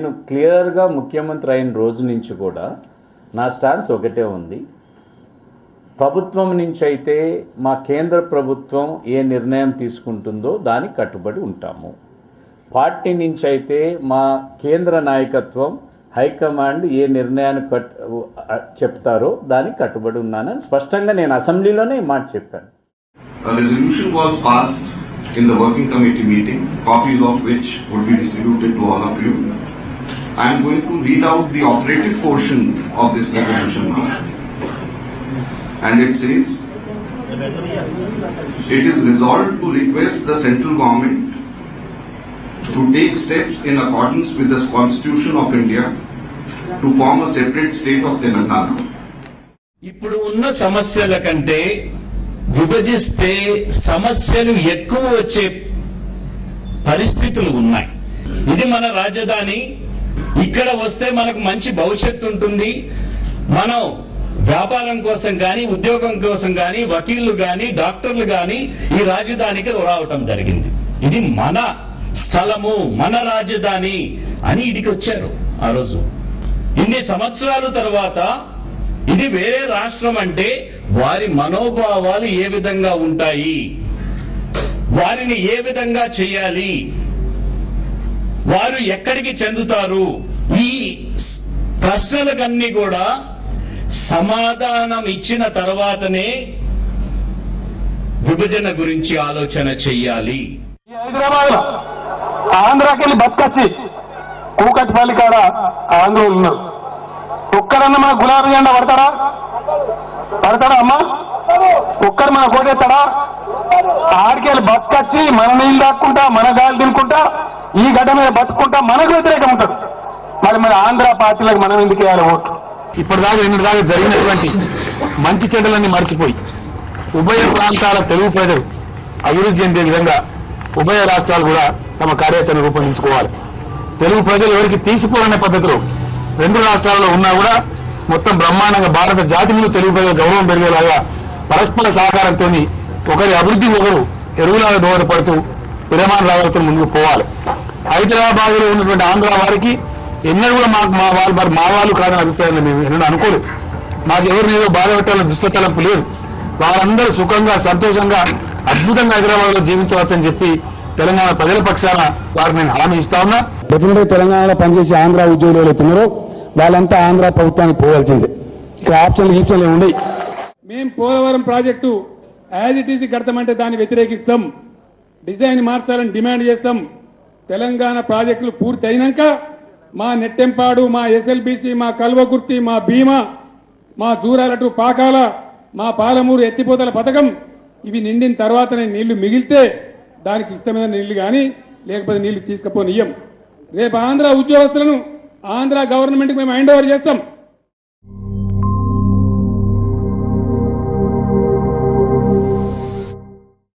నేను క్లియర్గా ముఖ్యమంత్రి అయిన రోజు నుంచి కూడా నా స్టాన్స్ ఒకటే ఉంది. ప్రభుత్వం నుంచి అయితే మా కేంద్ర ప్రభుత్వం ఏ నిర్ణయం తీసుకుంటుందో దానికి కట్టుబడి ఉంటాము. పార్టీ నుంచి అయితే మా కేంద్ర నాయకత్వం హైకమాండ్ ఏ నిర్ణయాన్ని కట్ చెప్తారో దానికి కట్టుబడి ఉన్నానని స్పష్టంగా నేను అసెంబ్లీలోనే ఈ మాట చెప్పాను. A resolution was passed in the working committee meeting, copies of which would be distributed to all of you. I am going to read out the operative portion of this resolution now. And it says, it is resolved to request the central government to take steps in accordance with the constitution of India to form a separate state of Telangana. ఇప్పుడు ఉన్న సమస్యల కంటే విభజిస్తే సమస్యలు ఎక్కువ వచ్చే పరిస్థితులు ఉన్నాయి ఇది మన రాజధాని ఇక్కడ వస్తే మనకు మంచి భవిష్యత్తు ఉంటుంది. మనం వ్యాపారం కోసం కానీ ఉద్యోగం కోసం కానీ వకీళ్ళు కానీ డాక్టర్లు కానీ ఈ రాజధానికి రావటం జరిగింది. ఇది మన స్థలము మన రాజధాని అని ఇదికి వచ్చారు ఆ రోజు. ఇన్ని సంవత్సరాల తర్వాత ఇది వేరే రాష్ట్రం అంటే వారి మనోభావాలు ఏ విధంగా ఉంటాయి? వారిని ఏ విధంగా చేయాలి? వారు ఎక్కడికి చెందుతారు? ఈ ప్రశ్నలకన్నీ కూడా సమాధానం ఇచ్చిన తర్వాతనే విభజన గురించి ఆలోచన చెయ్యాలి. హైదరాబాద్ ఆంధ్రాకి వెళ్ళి కూకట్పల్లి కాడ ఆంధ్ర ఉన్నారు. ఒక్కడన్నా మన గులాబీ జెండా పడతాడా? పడతాడా అమ్మా? ఒక్కడు మన కోటేస్తాడా ఆడికెళ్ళి బతుకొచ్చి మన నీళ్ళు దాక్కుంటా మన గాలి తినుకుంటా ఈ గడ్డ మీద బతుకుంటా మనకు మరి ఆంధ్ర పార్టీలకు మనం ఎందుకు వేయాలి ఓట్లు ఇప్పటిదాకా రెండు దాకా జరిగినటువంటి మంచి చెడ్డలన్నీ మర్చిపోయి ఉభయ ప్రాంతాల తెలుగు ప్రజలు అభివృద్ధి చెందే విధంగా ఉభయ రాష్ట్రాలు కూడా తమ కార్యాచరణ రూపొందించుకోవాలి. తెలుగు ప్రజలు ఎవరికి తీసిపోరనే పద్ధతిలో రెండు రాష్ట్రాల్లో ఉన్నా కూడా మొత్తం బ్రహ్మాండంగా భారత జాతి ముందు తెలుగు ప్రజల గౌరవం పెరిగేలాగా పరస్పర సహకారంతో ఒకరి అభివృద్ధి ఒకరు ఎరువులాగా దోహదపడుతూ విరమాన రాగలతో ముందుకు పోవాలి. హైదరాబాద్లో ఉన్నటువంటి ఆంధ్ర వారికి ఎన్నడూ కూడా మాకు మా వాళ్ళు మరి మా వాళ్ళు కాదని అభిప్రాయం మేము ఎన్నడూ అనుకోలేదు. మాకు ఎవరిని ఏదో బాధ పెట్టాలని దుష్టతలంపు లేదు. వారందరూ సుఖంగా సంతోషంగా అద్భుతంగా హైదరాబాద్లో జీవించవచ్చని చెప్పి తెలంగాణ ప్రజల పక్షాన వారికి నేను హామీ ఇస్తా ఉన్నా. డెఫినెట్గా తెలంగాణలో పనిచేసే ఆంధ్ర ఉద్యోగులు ఎవరైతున్నారో వాళ్ళంతా ఆంధ్ర ప్రభుత్వానికి పోవాల్సిందే. ఇక్కడ ఆప్షన్లు గీప్షన్లు ఉండవు మేము Polavaram project as it is కడతామంటే దాన్ని వ్యతిరేకిస్తాం. డిజైన్ మార్చాలని డిమాండ్ చేస్తాం. తెలంగాణ ప్రాజెక్టులు పూర్తి అయినాక మా నెట్టెంపాడు మా ఎస్ఎల్బిసి మా కల్వకుర్తి మా భీమా మా జూరాలటు పాకాల మా పాలమూరు ఎత్తిపోతల పథకం ఇవి నిండిన తర్వాతనే నీళ్ళు మిగిలితే దానికి ఇష్టమైన నీళ్ళు కానీ లేకపోతే నీళ్ళు తీసుకుపోనియం రేపు ఆంధ్ర ఉద్యోగస్తులను ఆంధ్ర గవర్నమెంట్కి మేము హ్యాండ్ ఓవర్ చేస్తాం.